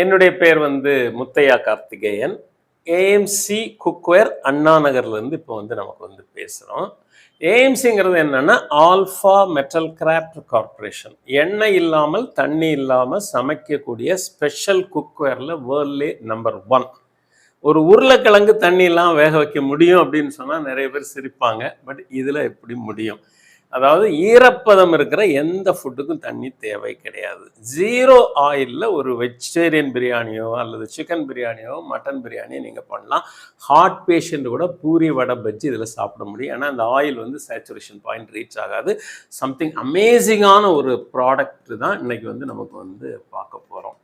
என்னுடைய பேர் வந்து முத்தையா கார்த்திகேயன். ஏஎம்சி குக்வேர் அண்ணா நகர்லேருந்து இப்போ வந்து நமக்கு வந்து பேசுகிறோம் ஏஎம்சிங்கிறது என்னென்னா ஆல்ஃபா மெட்டல் கிராஃப்ட் கார்பரேஷன் எண்ணெய் இல்லாமல் தண்ணி இல்லாமல் சமைக்கக்கூடிய ஸ்பெஷல் குக்வேரில் வேர்ல்ட்லே நம்பர் ஒன் ஒரு உருளைக்கிழங்கு தண்ணியெல்லாம் வேக வைக்க முடியும் அப்படின்னு சொன்னால் நிறைய பேர் சிரிப்பாங்க. பட் இதில் எப்படி முடியும்? அதாவது ஈரப்பதம் இருக்கிற எந்த ஃபுட்டுக்கும் தண்ணி தேவை கிடையாது. ஜீரோ ஆயிலில் ஒரு வெஜிடேரியன் பிரியாணியோ அல்லது சிக்கன் பிரியாணியோ மட்டன் பிரியாணியோ நீங்கள் பண்ணலாம். ஹார்ட் பேஷண்ட் கூட பூரி வடை பஜ்ஜி இதில் சாப்பிட முடியும். ஏன்னா அந்த ஆயில் வந்து சேச்சுரேஷன் பாயிண்ட் ரீச் ஆகாது. சம்திங் அமேசிங்கான ஒரு ப்ராடக்ட் தான் இன்றைக்கி வந்து நமக்கு வந்து பார்க்க போகிறோம்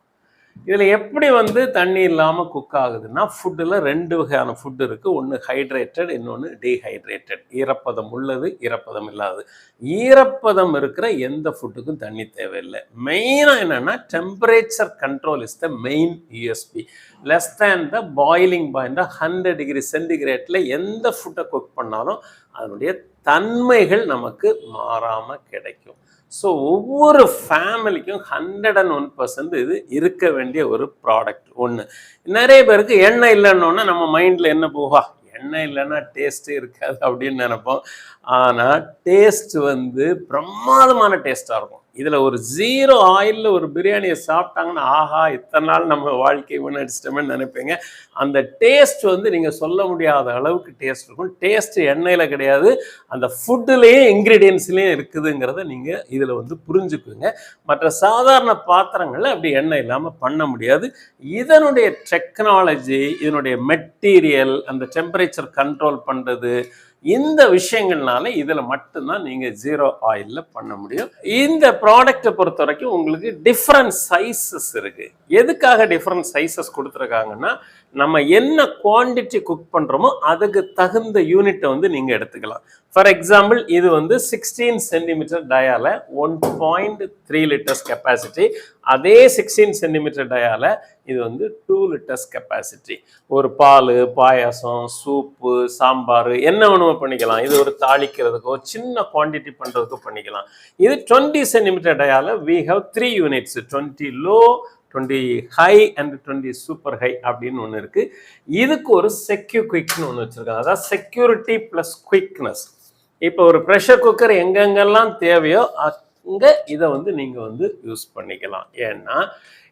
இதில் எப்படி வந்து தண்ணி இல்லாமல் குக் ஆகுதுன்னா ஃபுட்டில் ரெண்டு வகையான ஃபுட் இருக்குது ஒன்று ஹைட்ரேட்டட் இன்னொன்று டீஹைட்ரேட்டட் ஈரப்பதம் உள்ளது ஈரப்பதம் இல்லாதது ஈரப்பதம் இருக்கிற எந்த ஃபுட்டுக்கும் தண்ணி தேவையில்லை. மெயினாக என்னென்னா temperature control is the main USP less than the boiling point hundred degree சென்டிகிரேட்டில் எந்த ஃபுட்டை குக் பண்ணாலும் அதனுடைய தன்மைகள் நமக்கு மாறாமல் கிடைக்கும். ஸோ ஒவ்வொரு ஃபேமிலிக்கும் ஹண்ட்ரட் அண்ட் ஒன் பர்சன்ட் இது இருக்க வேண்டிய ஒரு ப்ராடக்ட் ஒன்று நிறைய பேருக்கு எண்ணெய் இல்லைன்னொன்னே நம்ம மைண்டில் என்ன போவா எண்ணெய் இல்லைன்னா டேஸ்ட்டே இருக்காது அப்படின்னு நினைப்போம். ஆனால் டேஸ்ட் வந்து பிரமாதமான டேஸ்ட்டாக இருக்கும். இதில் ஒரு ஜீரோ ஆயிலில் ஒரு பிரியாணியை சாப்பிட்டாங்கன்னா ஆஹா இத்தனை நாள் நம்ம வாழ்க்கை முன்னடிச்சிட்டோம்னு நினைப்பீங்க. அந்த டேஸ்ட் வந்து நீங்கள் சொல்ல முடியாத அளவுக்கு டேஸ்ட் இருக்கும். டேஸ்ட் எண்ணெயில் கிடையாது. அந்த ஃபுட்டுலேயே இன்க்ரீடியன்ஸ்லேயும் இருக்குதுங்கிறத நீங்கள் இதில் வந்து புரிஞ்சுக்குங்க. மற்ற சாதாரண பாத்திரங்களில் அப்படி எண்ணெய் இல்லாமல் பண்ண முடியாது. இதனுடைய டெக்னாலஜி இதனுடைய மெட்டீரியல் அந்த டெம்பரேச்சர் கண்ட்ரோல் பண்ணுறது இந்த விஷயங்கள்னால இதில் மட்டும்தான் நீங்கள் ஜீரோ ஆயிலில் பண்ண முடியும். இந்த ப்ராடக்ட்டை பொறுத்த வரைக்கும் உங்களுக்கு டிஃப்ரெண்ட் சைஸஸ் இருக்குது எதுக்காக டிஃப்ரெண்ட் சைஸஸ் கொடுத்துருக்காங்கன்னா நம்ம என்ன குவான்டிட்டி குக் பண்ணுறோமோ அதுக்கு தகுந்த யூனிட்டை வந்து நீங்கள் எடுத்துக்கலாம். ஃபார் எக்ஸாம்பிள் இது வந்து sixteen centimetre டயால one point three litres capacity அதே சிக்ஸ்டீன் சென்டிமீட்டர் டயால இது வந்து டூ லிட்டர்ஸ் கெப்பாசிட்டி ஒரு பால் பாயாசம் சூப்பு சாம்பார் என்ன வேணுமோ பண்ணிக்கலாம். இது ஒரு தாளிக்கிறதுக்கோ சின்ன குவான்டிட்டி பண்ணுறதுக்கோ பண்ணிக்கலாம். இது twenty centimetre டயால we have three units twenty low twenty high and twenty super high அப்படின்னு ஒன்று இருக்குது இதுக்கு ஒரு செக்யூ குயிக்னு ஒன்று வச்சுருக்காங்க. அதாவது செக்யூரிட்டி ப்ளஸ் குயிக்னஸ் இப்போ ஒரு ப்ரெஷர் குக்கர் எங்கெங்கெல்லாம் தேவையோ அங்கே இதை வந்து நீங்கள் வந்து யூஸ் பண்ணிக்கலாம். ஏன்னா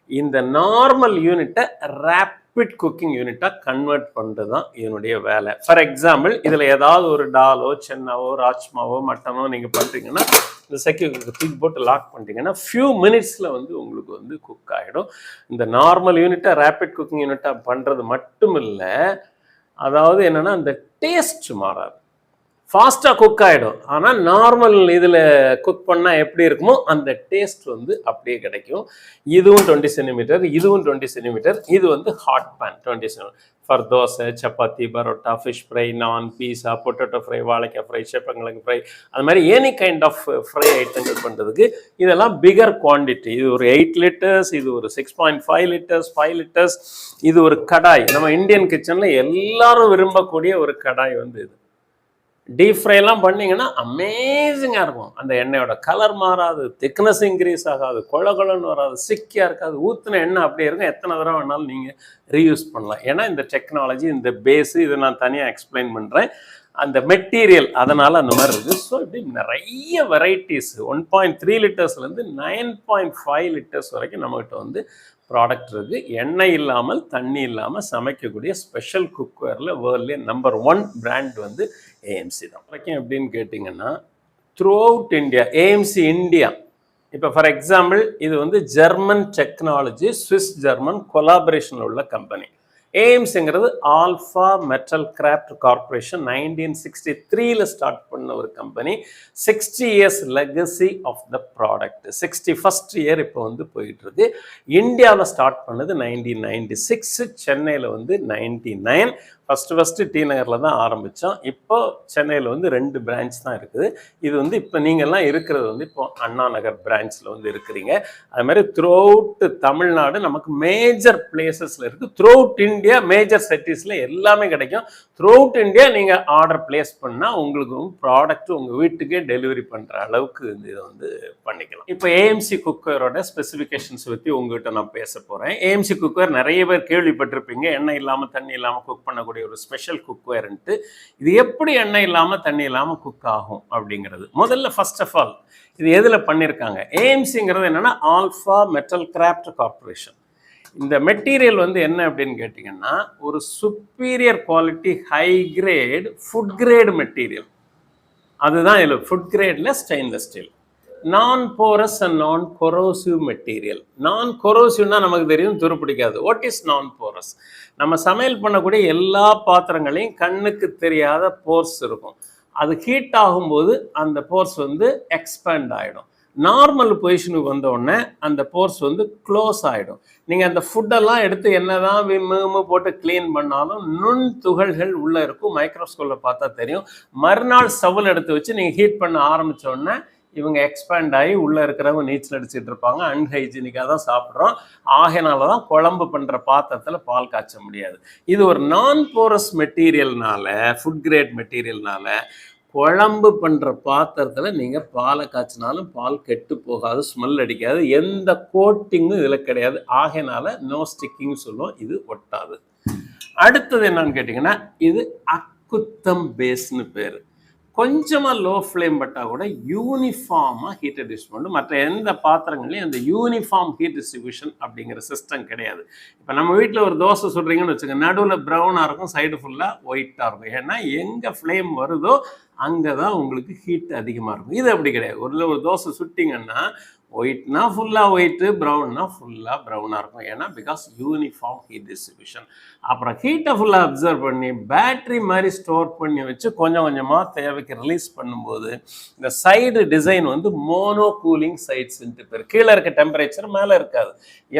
இந்த நார்மல் யூனிட்டை ரேப்பிட் குக்கிங் யூனிட்டாக கன்வெர்ட் பண்ணுறது தான் இதனுடைய வேலை. ஃபார் எக்ஸாம்பிள் இதில் ஏதாவது ஒரு டாலோ சென்னாவோ ராஜ்மாவோ மட்டனோ நீங்கள் பண்ணுறீங்கன்னா இந்த செக்யூ தூக்கி போட்டு லாக் பண்ணிட்டீங்கன்னா ஃபியூ மினிட்ஸில் வந்து உங்களுக்கு வந்து குக் ஆகிடும் இந்த நார்மல் யூனிட்டை ரேப்பிட் குக்கிங் யூனிட்டாக பண்ணுறது மட்டும் இல்லை அதாவது என்னென்னா அந்த டேஸ்ட் மாறாது. ஃபாஸ்ட்டாக குக் ஆகிடும் ஆனால் நார்மல் இதில் குக் பண்ணால் எப்படி இருக்குமோ அந்த டேஸ்ட் வந்து அப்படியே கிடைக்கும். இதுவும் டுவெண்ட்டி சென்டிமீட்டர் இதுவும் டுவெண்ட்டி சென்டிமீட்டர் இது வந்து hot pan twenty centimetre for dosa chapati parotta fish fry naan pizza potato fry வாழைக்காய் ஃப்ரை சேப்பங்கிழங்கு ஃப்ரை அது மாதிரி எனி கைண்ட் ஆஃப் ஃப்ரை ஐட்டங்கள் பண்ணுறதுக்கு இதெல்லாம் பிகர் குவான்டிட்டி இது ஒரு எயிட் லிட்டர்ஸ் இது ஒரு six point five litres five litres இது ஒரு கடாய். நம்ம இந்தியன் கிச்சனில் எல்லாரும் விரும்பக்கூடிய ஒரு கடாய் வந்து இது. டீப் ஃப்ரைலாம் பண்ணிங்கன்னா அமேசிங்காக இருக்கும். அந்த எண்ணெயோட கலர் மாறாது திக்னஸ் இன்க்ரீஸ் ஆகாது கொல கொலன்னு வராது சிக்கியாக இருக்காது ஊற்றின எண்ணெய் அப்படியே இருக்கும். எத்தனை தடவை வேணாலும் நீங்கள் ரீயூஸ் பண்ணலாம். ஏன்னா இந்த டெக்னாலஜி இந்த பேஸு இதை நான் தனியாக எக்ஸ்பிளைன் பண்ணுறேன் அந்த மெட்டீரியல் அதனால் அந்த மாதிரி இருக்குது ஸோ இப்படி நிறைய வெரைட்டிஸ் ஒன் பாயிண்ட் த்ரீ லிட்டர்ஸ்லேருந்து நைன் பாயிண்ட் ஃபைவ் லிட்டர்ஸ் வரைக்கும் நம்மகிட்ட வந்து ப்ராடக்ட் இருக்குது எண்ணெய் இல்லாமல் தண்ணி இல்லாமல் சமைக்கக்கூடிய ஸ்பெஷல் குக்வேரில் வேர்ல்ட்லேயே நம்பர் ஒன் பிராண்ட் வந்து ஏஎம்சி தான். வரைக்கும் எப்படின்னு கேட்டிங்கன்னா throughout India AMC India இப்போ ஃபார் எக்ஸாம்பிள் இது வந்து ஜெர்மன் டெக்னாலஜி சுவிஸ் ஜெர்மன் கொலாபரேஷனில் உள்ள company எய்ம்ஸுங்கிறது alpha metal craft corporation nineteen sixty த்ரீல ஸ்டார்ட் பண்ண ஒரு company sixty years legacy of the product sixty first year இப்போ வந்து போயிட்டு இருக்கு இந்தியாவில் ஸ்டார்ட் பண்ணது நைன்டீன் நைன்டி சிக்ஸ் சென்னையில் வந்து ninety nine first first T நகரில் தான் ஆரம்பித்தோம் இப்போ சென்னையில் வந்து ரெண்டு பிரான்ச் தான் இருக்குது. இது வந்து இப்போ நீங்கள்லாம் இருக்கிறது வந்து இப்போ அண்ணா நகர் பிரான்ச்சில் வந்து இருக்கிறீங்க. அது மாதிரி த்ரூ அவுட் தமிழ்நாடு நமக்கு மேஜர் பிளேசஸில் இருக்குது throughout India India major சிட்டிஸில் எல்லாமே கிடைக்கும். த்ரூ அவுட் இந்தியா நீங்கள் ஆர்டர் பிளேஸ் பண்ணால் உங்களுக்கு ப்ராடக்ட் உங்கள் வீட்டுக்கே டெலிவரி பண்ணுற அளவுக்கு இந்த இதை வந்து பண்ணிக்கலாம். இப்போ ஏஎம்சி குக்கரோட ஸ்பெசிஃபிகேஷன்ஸ் பற்றி உங்ககிட்ட நான் பேச போகிறேன் ஏஎம்சி குக்கர் நிறைய பேர் கேள்விப்பட்டிருப்பீங்க. எண்ணெய் இல்லாமல் தண்ணி இல்லாமல் குக் பண்ணக்கூடிய ஒரு ஸ்பெஷல் குக்வேர்ன்ட்டு இது எப்படி எண்ணெய் இல்லாமல் தண்ணி இல்லாமல் குக் ஆகும் அப்படிங்கிறது. முதல்ல ஃபர்ஸ்ட் ஆஃப் ஆல் இது எதில் பண்ணியிருக்காங்க ஏஎம்சிங்கிறது என்னென்னா ஆல்ஃபா மெட்டல் கிராஃப்ட் கார்பரேஷன் இந்த மெட்டீரியல் வந்து என்ன அப்படின்னு கேட்டிங்கன்னா ஒரு superior quality high grade food grade material அதுதான் இதில் food கிரேடில் stainless steel non porous and non corrosive material non கொரோசிவ்னா நமக்கு தெரியும் துருப்பிடிக்காது வாட் இஸ் நான் போரஸ் நம்ம சமையல் பண்ணக்கூடிய எல்லா பாத்திரங்களையும் கண்ணுக்கு தெரியாத போர்ஸ் இருக்கும். அது ஹீட் ஆகும்போது அந்த போர்ஸ் வந்து எக்ஸ்பேண்ட் ஆகிடும் நார்மல் பொசிஷனுக்கு வந்தோடனே அந்த போர்ஸ் வந்து க்ளோஸ் ஆகிடும் நீங்கள் அந்த ஃபுட்டெல்லாம் எடுத்து என்னதான் விம்மு போட்டு க்ளீன் பண்ணாலும் நுண் துகள்கள் உள்ளே இருக்கும். மைக்ரோஸ்கோப்பில் பார்த்தா தெரியும். மறுநாள் சவுல் எடுத்து வச்சு நீங்கள் ஹீட் பண்ண ஆரம்பித்தோடனே உடனே இவங்க எக்ஸ்பேண்ட் ஆகி உள்ளே இருக்கிறவங்க நீச்சல் அடிச்சுட்டு இருப்பாங்க. அன்ஹைஜீனிக்காக தான் சாப்பிட்றோம். ஆகையினால தான் குழம்பு பண்ணுற பாத்திரத்தில் பால் காய்ச்ச முடியாது. இது ஒரு நான் போரஸ் மெட்டீரியல்னால ஃபுட் கிரேட் மெட்டீரியல்னால குழம்பு பண்ணுற பாத்திரத்தில் நீங்கள் பாலை காய்ச்சினாலும் பால் கெட்டு போகாது ஸ்மெல் அடிக்காது. எந்த கோட்டிங்கும் இதில் கிடையாது. ஆகையினால நோ ஸ்டிக்கிங் சொல்லுவோம். இது ஒட்டாது. அடுத்தது என்னன்னு கேட்டிங்கன்னா இது அக்குத்தம் பேஸ்னு பேர். கொஞ்சமாக லோ ஃப்ளேம் பட்டால் கூட யூனிஃபார்மாக ஹீட் டிஸ்ட்ரிபியூஷன் பண்ணும் மற்ற எந்த பாத்திரங்களையும் அந்த யூனிஃபார்ம் ஹீட் டிஸ்ட்ரிபியூஷன் அப்படிங்கிற சிஸ்டம் கிடையாது. இப்போ நம்ம வீட்டில் ஒரு தோசை சுடுறீங்கன்னு வச்சுக்கோங்க நடுவில் ப்ரௌனாக இருக்கும் சைடு ஃபுல்லாக ஒயிட்டாக இருக்கும். ஏன்னா எங்கே ஃப்ளேம் வருதோ அங்கே தான் உங்களுக்கு ஹீட் அதிகமாக இருக்கும். இது அப்படி கிடையாது. ஒரு ஒரு தோசை சுட்டிங்கன்னா ஒயிட்னா ஃபுல்லாக ஒயிட்டு ப்ரௌன்னா ஃபுல்லாக ப்ரௌனாக இருக்கும். ஏன்னா பிகாஸ் யூனிஃபார்ம் ஹீட் டிஸ்ட்ரிபியூஷன் அப்புறம் ஹீட்டை ஃபுல்லாக அப்சர்வ் பண்ணி பேட்ரி மாதிரி ஸ்டோர் பண்ணி வச்சு கொஞ்சம் கொஞ்சமாக தேவைக்கு ரிலீஸ் பண்ணும்போது இந்த சைடு டிசைன் வந்து மோனோ கூலிங் சைட்ஸ்ன்ட்டு பேர். கீழே இருக்க டெம்பரேச்சர் மேலே இருக்காது.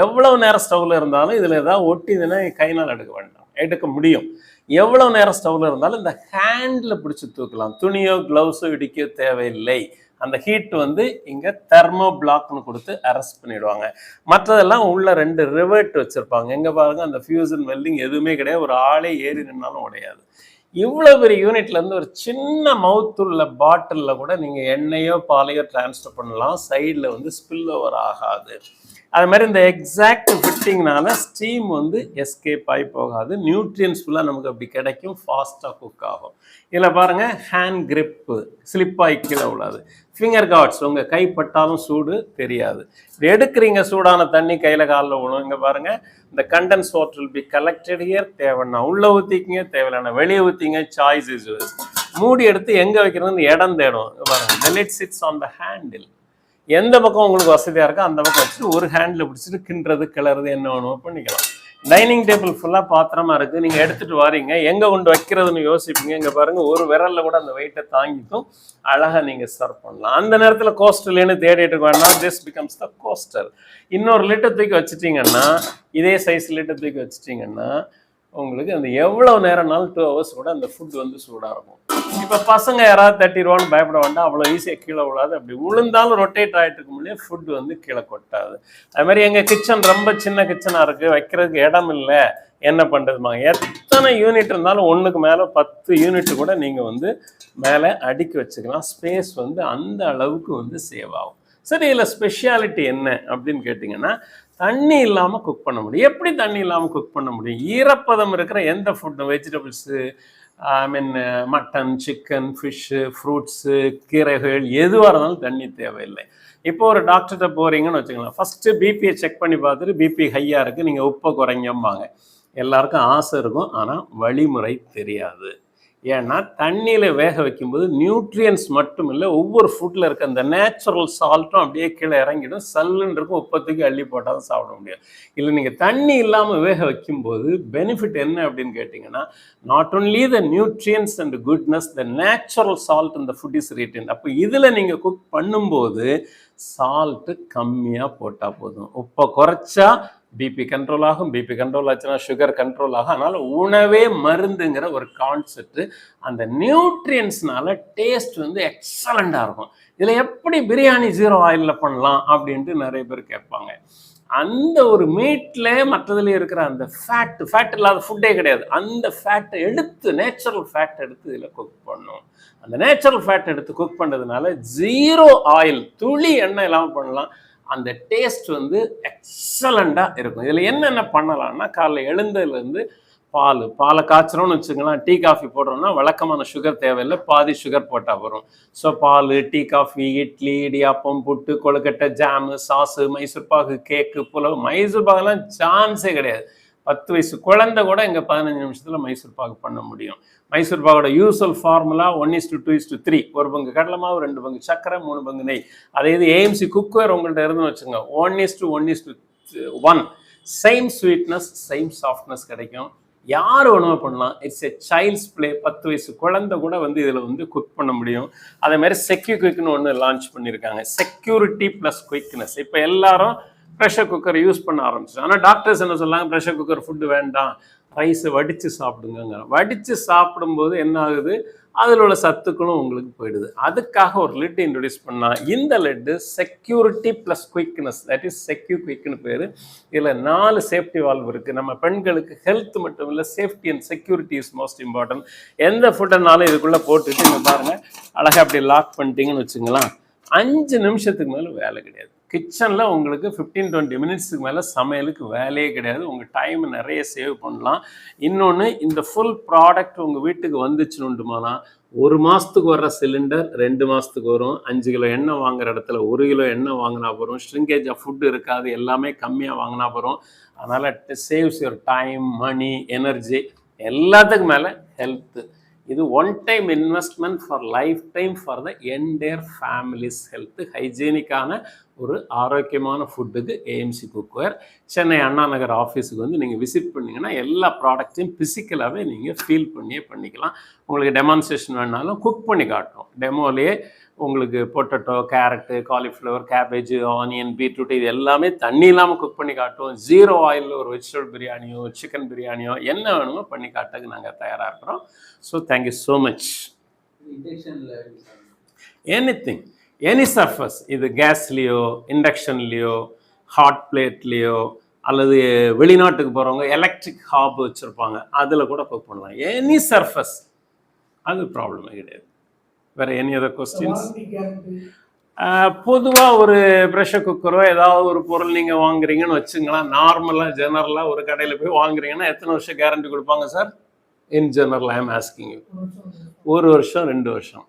எவ்வளோ நேரம் ஸ்டவ்வில் இருந்தாலும் இதில் ஏதாவது ஒட்டிதுன்னா கைனால் எடுக்க வேண்டாம். எடுக்க முடியும். எவ்வளோ நேரம் ஸ்டவ்வில் இருந்தாலும் இந்த ஹேண்டில் பிடிச்சி தூக்கலாம். துணியோ க்ளவுஸோ இடிக்கோ தேவையில்லை. அந்த ஹீட் வந்து இங்கே தெர்மோ பிளாக்னு கொடுத்து அரெஸ்ட் பண்ணிடுவாங்க. மற்றதெல்லாம் உள்ள ரெண்டு ரிவர்ட் வச்சுருப்பாங்க. எங்கே பாருங்க அந்த ஃபியூசன் வெல்டிங் எதுவுமே கிடையாது. ஒரு ஆளே ஏறி நின்னாலும் உடையாது. இவ்வளோ பெரிய யூனிட்லேருந்து ஒரு சின்ன மவுத் உள்ள பாட்டிலில் கூட நீங்கள் எண்ணெயோ பாலையோ டிரான்ஸ்ஃபர் பண்ணலாம். சைடில் வந்து ஸ்பில் ஓவர் ஆகாது. அது மாதிரி இந்த எக்ஸாக்ட் ஃபிட்டிங்னால ஸ்டீம் வந்து எஸ்கேப் ஆகி போகாது. நியூட்ரியன்ஸ் ஃபுல்லாக நமக்கு அப்படி கிடைக்கும். ஃபாஸ்ட்டாக குக் ஆகும். இதில் பாருங்கள் ஹேண்ட் கிரிப்பு ஸ்லிப்பாகி கீழே விடாது ஃபிங்கர் கார்ட்ஸ் உங்கள் கைப்பட்டாலும் சூடு தெரியாது. எடுக்கிறீங்க சூடான தண்ணி கையில் காலில் விடும் இங்கே பாருங்கள் இந்த condense water will be collected here தேவைன்னா உள்ளே ஊற்றிக்கிங்க தேவையான வெளியே ஊற்றிங்க சாய்ஸ் இஸ் மூடி எடுத்து எங்கே வைக்கிறதுன்னு இடம் தேடும். பாருங்கள் பாருங்க the ஆன் த ஹேண்டில் எந்த பக்கம் உங்களுக்கு வசதியாக இருக்கோ அந்த பக்கம் வச்சுட்டு ஒரு ஹேண்டில் பிடிச்சிட்டு கிண்டுறது கிளறது என்ன வேணுமோ பண்ணிக்கலாம். டைனிங் டேபிள் ஃபுல்லாக பாத்திரமா இருக்குது நீங்கள் எடுத்துகிட்டு வரீங்க. எங்கே கொண்டு வைக்கிறதுன்னு யோசிப்பீங்க. இங்கே பாருங்கள் ஒரு விரலில் கூட அந்த வெயிட்டை தாங்கிக்கும் அழகாக நீங்கள் சர்வ் பண்ணலாம். அந்த நேரத்தில் கோஸ்டர்லேன்னு தேடிட்டு இருக்க திஸ் பிகம்ஸ் த கோஸ்டர் இன்னொரு லிட்டர் தூக்கி வச்சுட்டிங்கன்னா இதே சைஸ் லிட்டர் தூக்கி வச்சுட்டிங்கன்னா உங்களுக்கு அந்த எவ்வளோ நேரம்னாலும் டூ ஹவர்ஸ் கூட அந்த ஃபுட் வந்து சூடாக இருக்கும் இப்போ பசங்க யாராவது தட்டிடுவான்னு பயப்பட வேண்டாம். அவ்வளோ ஈஸியாக கீழே விழாது. அப்படி உளுந்தாலும் ரொட்டேட் ஆகிட்டு இருக்கும் முடியும் ஃபுட் வந்து கீழே கொட்டாது. அது மாதிரி எங்கள் கிச்சன் ரொம்ப சின்ன கிச்சனாக இருக்குது வைக்கிறதுக்கு இடம் இல்லை. என்ன பண்ணுறதுமா எத்தனை யூனிட் இருந்தாலும் ஒன்றுக்கு மேலே பத்து யூனிட் கூட நீங்கள் வந்து மேலே அடுக்கி வச்சுக்கலாம். ஸ்பேஸ் வந்து அந்த அளவுக்கு வந்து சேவ் ஆகும். சரி இதில் ஸ்பெஷாலிட்டி என்ன அப்படின்னு கேட்டிங்கன்னா தண்ணி இல்லாமல் குக் பண்ண முடியும். எப்படி தண்ணி இல்லாமல் குக் பண்ண முடியும்? ஈரப்பதம் இருக்கிற எந்த food vegetables I mean mutton chicken fish fruits கீரைகள் எதுவாக இருந்தாலும் தண்ணி தேவையில்லை. இப்போ ஒரு டாக்டர்கிட்ட போகிறீங்கன்னு வச்சுக்கலாம் ஃபஸ்ட்டு பிபியை செக் பண்ணி பார்த்துட்டு பிபி ஹையாக இருக்குது நீங்கள் உப்பை குறைங்கம்பாங்க. எல்லாருக்கும் ஆசை இருக்கும் ஆனால் வழிமுறை தெரியாது. ஏன்னா தண்ணியில் வேக வைக்கும்போது நியூட்ரியன்ஸ் மட்டும் இல்லை ஒவ்வொரு ஃபுட்டில் இருக்க அந்த நேச்சுரல் சால்ட்டும் அப்படியே கீழே இறங்கிடும். சல்லுன்னு இருக்கும் உப்பத்துக்கு அள்ளி போட்டால் தான் சாப்பிட முடியும். இல்லை நீங்கள் தண்ணி இல்லாமல் வேக வைக்கும்போது பெனிஃபிட் என்ன அப்படின்னு கேட்டிங்கன்னா not only the nutrients and goodness the natural salt இந்த ஃபுட் இஸ் ரீட்டன் அப்போ இதில் நீங்கள் குக் பண்ணும்போது சால்ட்டு கம்மியாக போட்டால் போதும். உப்பை குறைச்சா பிபி கண்ட்ரோல் ஆகும் பிபி கண்ட்ரோல் ஆச்சுன்னா சுகர் கண்ட்ரோல் ஆகும். அதனால் உணவே மருந்துங்கிற ஒரு கான்செப்ட் அந்த நியூட்ரியன்ஸ்னால டேஸ்ட் வந்து எக்ஸலண்ட்டாக இருக்கும். இதில் எப்படி பிரியாணி ஜீரோ ஆயிலில் பண்ணலாம் அப்படின்ட்டு நிறைய பேர் கேட்பாங்க. அந்த ஒரு மீட்டில் மற்றதுல இருக்கிற அந்த ஃபேட் ஃபேட் இல்லாத ஃபுட்டே கிடையாது. அந்த ஃபேட்டை எடுத்து நேச்சுரல் ஃபேட் எடுத்து இதில் குக் பண்ணும். அந்த நேச்சுரல் ஃபேட் எடுத்து குக் பண்ணுறதுனால ஜீரோ ஆயில் துளி எண்ணெய் இல்லாமல் பண்ணலாம். அந்த டேஸ்ட் வந்து எக்ஸலண்ட்டாக இருக்கும். இதில் என்னென்ன பண்ணலாம்னா காலைல எழுந்ததுலேருந்து பால் பாலை காய்ச்சறோம்னு வச்சுக்கலாம் டீ காஃபி போடுறோம்னா வழக்கமான சுகர் தேவையில்லை பாதி சுகர் போட்டால் வரும். ஸோ பால் tea coffee idli idiyappam puttu kozhukattai jam sauce Mysore pak cake pulao Mysore பாகுலாம் சான்ஸே கிடையாது. பத்து வயசு குழந்தை கூட இங்கே பதினஞ்சு நிமிஷத்தில் மைசூர் பாகு பண்ண முடியும். Mysore பாகோட usual formula one is to two is to three ஒரு பங்கு கடலமாவு ரெண்டு பங்கு சக்கரை மூணு பங்கு நெய். அதே இது ஏஎம்சி குக்வேர் உங்கள்கிட்ட இருந்துன்னு வச்சுங்க one is to one is to one same sweetness same softness கிடைக்கும். யார் உணவு பண்ணலாம். இட்ஸ் எ சைல்ட்ஸ் ப்ளே பத்து வயசு குழந்தை கூட வந்து இதில் வந்து குக் பண்ண முடியும். அதே மாதிரி செக்யூ குயிக்னு ஒன்று லான்ச் பண்ணியிருக்காங்க. செக்யூரிட்டி ப்ளஸ் குயிக்னஸ் இப்போ எல்லாரும் ப்ரெஷர் குக்கர் யூஸ் பண்ண ஆரம்பிச்சு ஆனால் டாக்டர்ஸ் என்ன சொல்லாங்க ப்ரெஷர் குக்கர் ஃபுட்டு வேண்டாம். ரைஸை வடித்து சாப்பிடுங்க வடித்து சாப்பிடும்போது என்ன ஆகுது? அதில் உள்ள சத்துக்களும் உங்களுக்கு போயிடுது. அதுக்காக ஒரு லெட் இன்ட்ரடியூஸ் பண்ணால் இந்த lid security plus quickness that is செக்யூ குயிக்னு பேர். இதில் நாலு சேஃப்டி வால்வ் இருக்குது நம்ம பெண்களுக்கு ஹெல்த் மட்டும் இல்லை safety and security is most important எந்த ஃபுட்டுனாலும் இதுக்குள்ளே போட்டுட்டு இங்கே பாருங்கள் அழகாக அப்படி லாக் பண்ணிட்டீங்கன்னு வச்சுங்களேன் அஞ்சு நிமிஷத்துக்கு மேலே வேலை கிடையாது. கிச்சனில் உங்களுக்கு ஃபிஃப்டீன் டுவெண்ட்டி மினிட்ஸுக்கு மேலே சமையலுக்கு வேலையே கிடையாது. உங்கள் டைம் நிறைய சேவ் பண்ணலாம். இன்னொன்று இந்த ஃபுல் ப்ராடக்ட் உங்கள் வீட்டுக்கு வந்துச்சுன்னுட்டுமானா ஒரு மாதத்துக்கு வர்ற சிலிண்டர் ரெண்டு மாதத்துக்கு வரும். அஞ்சு கிலோ எண்ணெய் வாங்குற இடத்துல ஒரு கிலோ எண்ணெய் வாங்கினா போகிறோம் ஸ்ட்ரிங்கேஜ் ஆஃப் ஃபுட்டு இருக்காது. எல்லாமே கம்மியாக வாங்கினா போகிறோம் அதனால் saves your time money energy எல்லாத்துக்கும் மேலே ஹெல்த்து இது one time investment for life time for the entire families health ஹைஜீனிக்கான ஒரு ஆரோக்கியமான ஃபுட்டுக்கு ஏஎம்சி குக்வேர் சென்னை அண்ணா நகர் ஆஃபீஸுக்கு வந்து நீங்கள் விசிட் பண்ணிங்கன்னா எல்லா ப்ராடக்ட்டையும் ஃபிசிக்கலாகவே நீங்கள் ஃபீல் பண்ணியே பண்ணிக்கலாம். உங்களுக்கு டெமான்ஸ்ட்ரேஷன் வேணாலும் குக் பண்ணி காட்டுறோம் டெமோலேயே உங்களுக்கு potato carrot cauliflower cabbage onion beetroot இது எல்லாமே தண்ணி இல்லாமல் குக் பண்ணி காட்டுவோம் ஜீரோ ஆயிலில் ஒரு வெஜிடபிள் பிரியாணியோ சிக்கன் பிரியாணியோ என்ன வேணுமோ பண்ணி காட்டுறதுக்கு நாங்கள் தயாராக இருக்கிறோம். So thank you so much anything any surface இது கேஸ்லேயோ இண்டக்ஷன்லேயோ ஹாட் பிளேட்லேயோ அல்லது வெளிநாட்டுக்கு போகிறவங்க எலக்ட்ரிக் ஹாப் வச்சுருப்பாங்க அதில் கூட குக் பண்ணலாம். எனி சர்ஃபஸ் அது ப்ராப்ளமே கிடையாது. வேறு எனி அதர் கொஸ்டின்ஸ் பொதுவாக ஒரு ப்ரெஷர் குக்கரோ ஏதாவது ஒரு பொருள் நீங்கள் வாங்குறீங்கன்னு வச்சுங்களேன் நார்மலாக ஜெனரலாக ஒரு கடையில் போய் வாங்குறீங்கன்னா எத்தனை வருஷம் கேரண்டி கொடுப்பாங்க சார் இன் ஜெனரல் ஐ ஆம் ஆஸ்கிங் யூ ஒரு வருஷம் ரெண்டு வருஷம்.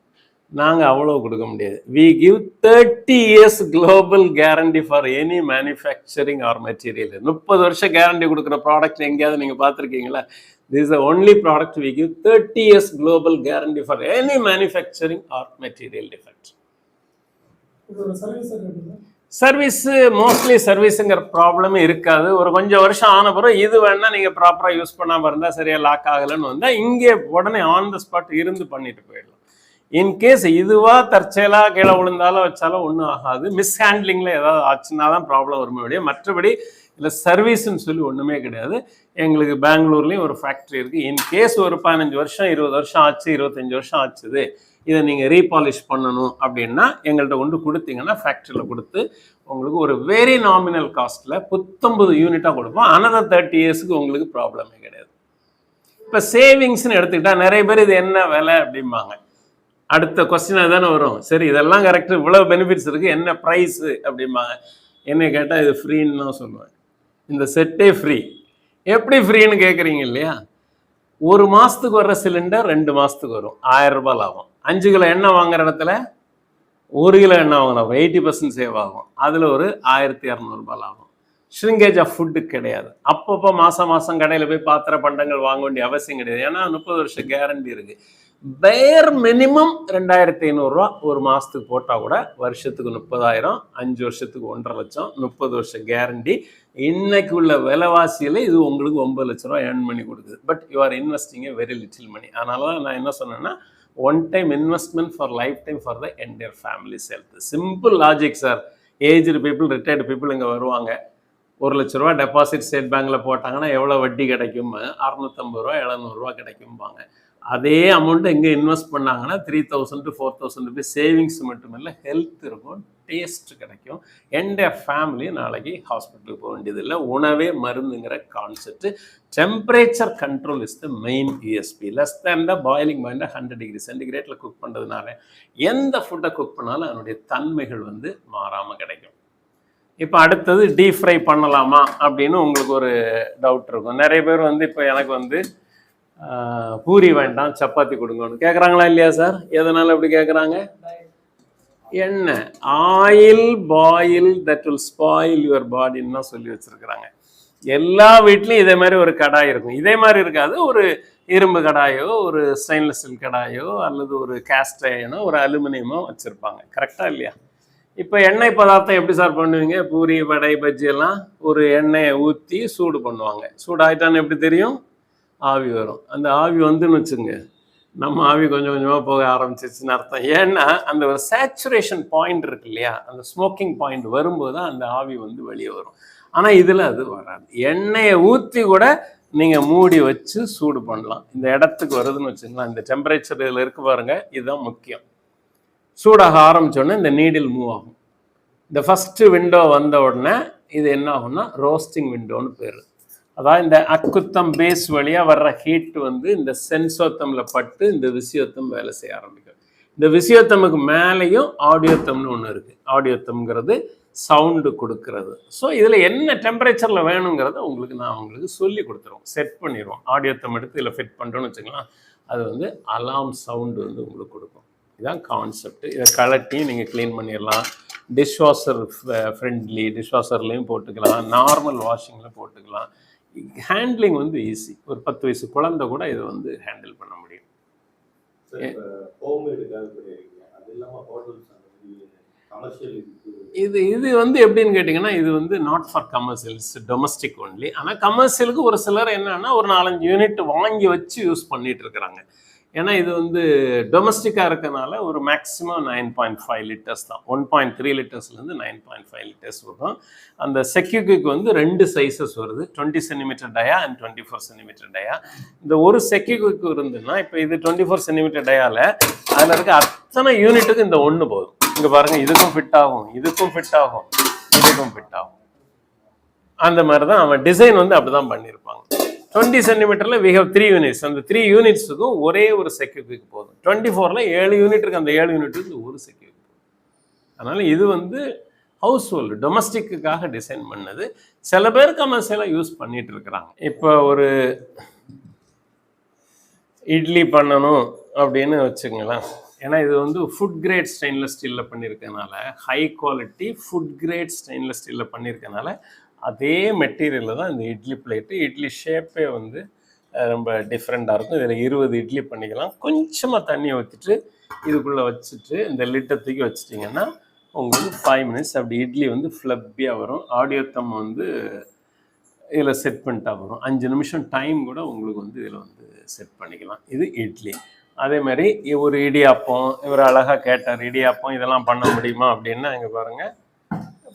நாங்கள் அவ்வளோ கொடுக்க முடியாது. We give thirty years global guarantee for any manufacturing or material முப்பது வருஷம் கேரண்டி கொடுக்குற ப்ராடக்ட் எங்கேயாவது நீங்கள் பார்த்துருக்கீங்களா? Is the only product we give 30 years global guarantee for any manufacturing or material defect. Service mostly சர்வீஸுங்கிற ப்ராப்ளமே இருக்காது. ஒரு கொஞ்சம் வருஷம் ஆன பிறகு இது வேணா நீங்க ப்ராப்பரா யூஸ் பண்ணாம இருந்தா சரியா லாக் ஆகலைன்னு வந்தா இங்கே உடனே ஆன் த ஸ்பாட் இருந்து பண்ணிட்டு போயிடலாம். இன்கேஸ் இதுவா தற்செயலாக கீழே விழுந்தாலும் வச்சாலும் ஒன்றும் ஆகாது. மிஸ்ஹேண்ட்லிங்கில் ஏதாவது ஆச்சுன்னா தான் ப்ராப்ளம் வருமே ஒழிய மற்றபடி இல்லை சர்வீஸ்ன்னு சொல்லி ஒன்றுமே கிடையாது. எங்களுக்கு பெங்களூர்லேயும் ஒரு ஃபேக்ட்ரி இருக்குது இன்கேஸ் ஒரு பதினஞ்சு வருஷம் இருபது வருஷம் ஆச்சு இருபத்தஞ்சி வருஷம் ஆச்சுது. இதை நீங்கள் ரீபாலிஷ் பண்ணணும் அப்படின்னா எங்கள்கிட்ட கொண்டு கொடுத்தீங்கன்னா ஃபேக்ட்ரியில் கொடுத்து உங்களுக்கு ஒரு வெரி நாமினல் காஸ்ட்டில் புத்தொம்பது யூனிட்டாக கொடுப்போம். அனதர் தேர்ட்டி இயர்ஸுக்கு உங்களுக்கு ப்ராப்ளமே கிடையாது. இப்போ சேவிங்ஸ்னு எடுத்துக்கிட்டால் நிறைய பேர் இது என்ன விலை அப்படிம்பாங்க. அடுத்த கொஸ்டினாக தானே வரும். சரி இதெல்லாம் கரெக்ட் இவ்வளோ பெனிஃபிட்ஸ் இருக்குது என்ன ப்ரைஸு அப்படிம்பாங்க. என்ன கேட்டால் இது ஃப்ரீன்னு தான் சொல்லுவேன். இந்த செட்டே ஃப்ரீ எப்படி ஃப்ரீன்னு கேட்குறீங்க இல்லையா? ஒரு மாதத்துக்கு வர்ற சிலிண்டர் ரெண்டு மாதத்துக்கு வரும். ஆயிரம் ரூபாய் லாபம். அஞ்சு கிலோ எண்ணெய் வாங்குற இடத்துல ஒரு கிலோ எண்ணெய் வாங்கினா எயிட்டி பர்சன்ட் சேவ் ஆகும். அதில் ஒரு ஆயிரத்தி இரநூறுபா லாபம். ஷ்ரிங்கேஜ் ஆஃப் ஃபுட்டு கிடையாது. அப்பப்போ மாதம் மாதம் கடையில் போய் பாத்திர பண்டங்கள் வாங்க வேண்டிய அவசியம் கிடையாது. ஏன்னா முப்பது வருஷம் கேரண்டி இருக்குது பேர் மினிமம் ரெண்டாயிரத்தி ஐநூறுரூவா ஒரு மாதத்துக்கு போட்டால் கூட வருஷத்துக்கு முப்பதாயிரம் அஞ்சு வருஷத்துக்கு ஒன்றரை லட்சம் முப்பது வருஷம் கேரண்டி இன்னைக்கு உள்ள விலைவாசியில் இது உங்களுக்கு ஒன்பது லட்ச ரூபா ஏர்ன் பண்ணி கொடுக்குது. But you are investing very little money அதனால தான் நான் என்ன சொன்னேன்னா one time investment for life time for the entire family health simple logic sir aged people retired people இங்கே வருவாங்க. ஒரு லட்ச ரூபா டெபாசிட் ஸ்டேட் பேங்க்கில் போட்டாங்கன்னா எவ்வளோ வட்டி கிடைக்கும் அறுநூத்தம்பது ரூபா எழுநூறுவா கிடைக்கும்பாங்க. அதே அமௌண்ட்டை எங்கே இன்வெஸ்ட் பண்ணாங்கன்னா three thousand to four thousand rupees savings மட்டுமில்லை ஹெல்த் இருக்கும் டேஸ்ட் கிடைக்கும். எந்த ஃபேமிலி நாளைக்கு ஹாஸ்பிட்டலுக்கு போக வேண்டியதில்லை. உணவே மருந்துங்கிற concept temperature control is the main USP less than the boiling point hundred degree சென்டிகிரேட்டில் cook பண்ணுறதுனால எந்த ஃபுட்டை குக் பண்ணாலும் அதனுடைய தன்மைகள் வந்து மாறாமல் கிடைக்கும். இப்போ அடுத்தது டீப் ஃப்ரை பண்ணலாமா அப்படின்னு உங்களுக்கு ஒரு டவுட் இருக்கும். நிறைய பேர் வந்து இப்போ எனக்கு வந்து பூரி வேண்டாம் சப்பாத்தி கொடுங்கன்னு. கேட்குறாங்களா இல்லையா சார் எதனால இப்படி கேட்குறாங்க எண்ணெய் oil boil that will spoil your பாடின்னு சொல்லி வச்சிருக்கிறாங்க. எல்லா வீட்லையும் இதே மாதிரி ஒரு கடாய் இருக்கும். இதே மாதிரி இருக்காது. ஒரு இரும்பு கடாயோ ஒரு ஸ்டெயின்லெஸ் ஸ்டீல் கடாயோ அல்லது ஒரு கேஸ்ட் அயனோ ஒரு அலுமினியமோ வச்சுருப்பாங்க. கரெக்டாக இல்லையா? இப்போ எண்ணெய் பதார்த்தம் எப்படி சார் பண்ணுவீங்க? பூரி வடை பஜ்ஜி எல்லாம் ஒரு எண்ணெயை ஊற்றி சூடு பண்ணுவாங்க. சூடு ஆகிட்டான்னு எப்படி தெரியும்? ஆவி வரும். அந்த ஆவி வந்துன்னு வச்சுங்க நம்ம ஆவி கொஞ்சம் கொஞ்சமாக போக ஆரம்பிச்சிச்சுன்னு அர்த்தம். ஏன்னா அந்த ஒரு சேச்சுரேஷன் பாயிண்ட் இருக்கு இல்லையா? அந்த ஸ்மோக்கிங் பாயிண்ட் வரும்போது தான் அந்த ஆவி வந்து வெளியே வரும். ஆனால் இதில் அது வராது. எண்ணெயை ஊற்றி கூட நீங்கள் மூடி வச்சு சூடு பண்ணலாம். இந்த இடத்துக்கு வருதுன்னு வச்சுக்கலாம் இந்த டெம்பரேச்சர் இதில் இருக்கு பாருங்கள் இதுதான் முக்கியம். சூடாக ஆரம்பித்தோடனே இந்த நீடில் மூவ் ஆகும். இந்த ஃபஸ்ட்டு விண்டோ வந்த உடனே இது என்ன ஆகும்னா ரோஸ்டிங் விண்டோன்னு பேர். அதாவது இந்த அக்குத்தம் பேஸ் வழியாக வர்ற ஹீட் வந்து இந்த சென்சோத்தமில் பட்டு இந்த விசியோத்தம் வேலை செய்ய ஆரம்பிக்கும். இந்த விசியோத்தமுக்கு மேலேயும் ஆடியோத்தம்னு ஒன்று இருக்குது ஆடியோத்தம்ங்கிறது சவுண்டு கொடுக்கறது. ஸோ இதில் என்ன டெம்பரேச்சரில் வேணுங்கிறத உங்களுக்கு நான் உங்களுக்கு சொல்லி கொடுத்துருவோம். செட் பண்ணிடுவோம். ஆடியோத்தம் எடுத்து இதில் ஃபிட் பண்ணுறோன்னு வச்சுக்கலாம். அது வந்து அலாம் சவுண்டு வந்து உங்களுக்கு கொடுக்கும். இதுதான் கான்செப்ட் இதை கலட்டி நீங்கள் க்ளீன் பண்ணிடலாம். டிஷ்வாஷர் ஃப்ரெண்ட்லி டிஷ்வாஷர்லேயும் போட்டுக்கலாம். நார்மல் வாஷிங்கில் போட்டுக்கலாம். ஹேண்ட்லிங் வந்து ஈஸி ஒரு பத்து வயசு குழந்தை கூட இதை வந்து ஹேண்டில் பண்ண முடியும். இது இது வந்து எப்படின்னு கேட்டிங்கன்னா இது வந்து not for commercials domestic only ஆனால் கமர்ஷியலுக்கு ஒரு சிலர் என்னன்னா ஒரு நாலஞ்சு யூனிட் வாங்கி வச்சு யூஸ் பண்ணிட்டு இருக்கிறாங்க. ஏன்னா இது வந்து டொமஸ்டிக்காக இருக்கனால ஒரு maximum nine point five litres தான். ஒன் பாயிண்ட் த்ரீ லிட்டர்ஸ்லேருந்து நைன் பாயிண்ட் ஃபைவ் லிட்டர்ஸ் வரும். அந்த செக்யூக்கு வந்து ரெண்டு சைஸஸ் வருது. Twenty centimetre dia and twenty four centimetre dia இந்த ஒரு செக்யூக்கு இருந்துன்னா இப்போ இது டுவெண்ட்டி ஃபோர் சென்டிமீட்டர் டயாவில் அதில் இருக்க அத்தனை யூனிட்டுக்கு இந்த ஒன்று போதும். இங்கே பாருங்கள் இதுக்கும் ஃபிட் ஆகும் இதுக்கும் ஃபிட் ஆகும் இதுக்கும் ஃபிட் ஆகும். அந்த மாதிரி தான் அவன் டிசைன் வந்து அப்படி தான் பண்ணியிருப்பாங்க. டுவெண்ட்டி சென்டிமீட்டரில் வி ஹவ் த்ரீ யூனிட்ஸ் அந்த த்ரீ யூனிட்ஸுக்கும் ஒரே ஒரு செக்யூபிக் போதும். டுவெண்ட்டி ஃபோரில் ஏழு யூனிட் இருக்கு. அந்த ஏழு யூனிட்டுக்கு ஒரு செக்யூபிக் அதனால் இது வந்து ஹவுஸ் ஹோல்டு டொமஸ்டிக்குக்காக டிசைன் பண்ணது. சில பேர் கமர்ஷியலாக யூஸ் பண்ணிட்டு இருக்கிறாங்க. இப்போ ஒரு இட்லி பண்ணணும் அப்படின்னு வச்சுங்களேன் ஏன்னா இது வந்து ஃபுட் கிரேட் ஸ்டெயின்லெஸ் ஸ்டீலில் பண்ணியிருக்கனால high quality food grade stainless ஸ்டீலில் பண்ணியிருக்கனால அதே மெட்டீரியலில் தான் இந்த இட்லி பிளேட்டு இட்லி ஷேப்பே வந்து ரொம்ப டிஃப்ரெண்ட்டாக இருக்கும். இதில் இருபது இட்லி பண்ணிக்கலாம். கொஞ்சமாக தண்ணியை ஊற்றிட்டு இதுக்குள்ளே வச்சுட்டு இந்த லிட்டை தூக்கி வச்சிட்டிங்கன்னா உங்களுக்கு ஃபைவ் மினிட்ஸ் அப்படி இட்லி வந்து ஃப்ளப்பியாக வரும். ஆடியோ தம் வந்து இதில் செட் பண்ணிட்டா வரும். அஞ்சு நிமிஷம் டைம் கூட உங்களுக்கு வந்து இதில் வந்து செட் பண்ணிக்கலாம். இது இட்லி. அதே மாதிரி ஒரு இடியாப்பம் இவர் அழகாக கேட்டார் இடியாப்பம் இதெல்லாம் பண்ண முடியுமா அப்படின்னா இங்கே பாருங்கள்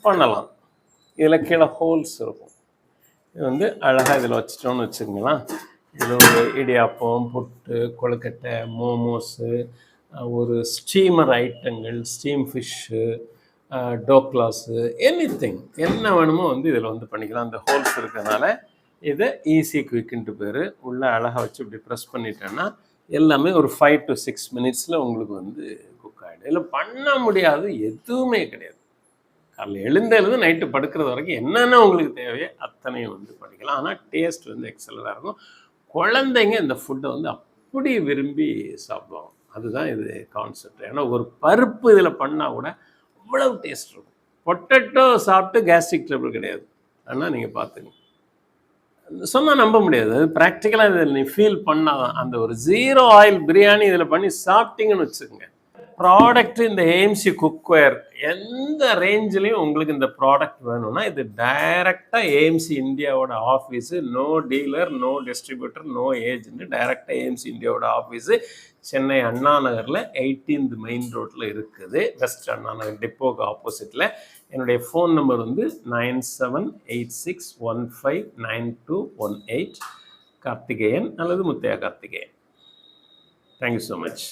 பண்ணலாம். இதில் கீழே ஹோல்ஸ் இருக்கும். இது வந்து அழகாக இதில் வச்சிட்டோம்னு வச்சுக்கோங்களேன். இதில் ஒரு இடியாப்பம் புட்டு கொழுக்கட்டை மோமோஸு ஒரு ஸ்டீமர் ஐட்டங்கள் steam fish dhoklas anything என்ன வேணுமோ வந்து இதில் வந்து பண்ணிக்கலாம். அந்த ஹோல்ஸ் இருக்கிறதுனால இதை ஈஸி குயிக்குன்ட்டு பேர் உள்ளே அழகாக வச்சு இப்படி ப்ரெஸ் பண்ணிட்டேன்னா எல்லாமே ஒரு ஃபைவ் டு சிக்ஸ் மினிட்ஸில் உங்களுக்கு வந்து குக் ஆகிடும் இல்லை பண்ண முடியாது எதுவுமே கிடையாது. அதில் எழுந்த எழுந்து நைட்டு படுக்கிறது வரைக்கும் என்னென்ன உங்களுக்கு தேவையோ அத்தனையும் வந்து பண்ணிக்கலாம் ஆனால் டேஸ்ட் வந்து எக்ஸலராக இருக்கும். குழந்தைங்க இந்த ஃபுட்டை வந்து அப்படி விரும்பி சாப்பிடுவாங்க. அதுதான் இது கான்செப்ட் ஏன்னா ஒரு பருப்பு இதில் பண்ணால் கூட அவ்வளவு டேஸ்ட் இருக்கும். பொட்டேட்டோ சாப்பிட்டு கேஸ்ட்ரிக் ட்ரபிள் கிடையாது. ஆனால் நீங்கள் பார்த்துங்க சொன்னால் நம்ப முடியாது. அது ப்ராக்டிக்கலாக இதில் நீ ஃபீல் பண்ணாதான். அந்த ஒரு ஜீரோ ஆயில் பிரியாணி இதில் பண்ணி சாப்பிட்டீங்கன்னு வச்சுக்கோங்க. ப்ராடக்ட் இந்த ஏஎம்சி குக்வேர் எந்த ரேஞ்சிலையும் உங்களுக்கு இந்த ப்ராடக்ட் வேணும்னா இது டைரெக்டாக ஏஎம்சி இந்தியாவோட office no dealer no distributor no agent டைரெக்டாக ஏஎம்சி இந்தியாவோட ஆஃபீஸு சென்னை அண்ணா நகரில் எயிட்டீன்த் மெயின் ரோட்டில் இருக்குது. வெஸ்ட் அண்ணா நகர் டிப்போக்கு ஆப்போசிட்டில் என்னுடைய ஃபோன் நம்பர் வந்து nine seven eight six one five nine two one eight Karthikeyan அல்லது Muthaiah Karthikeyan. Thank you so much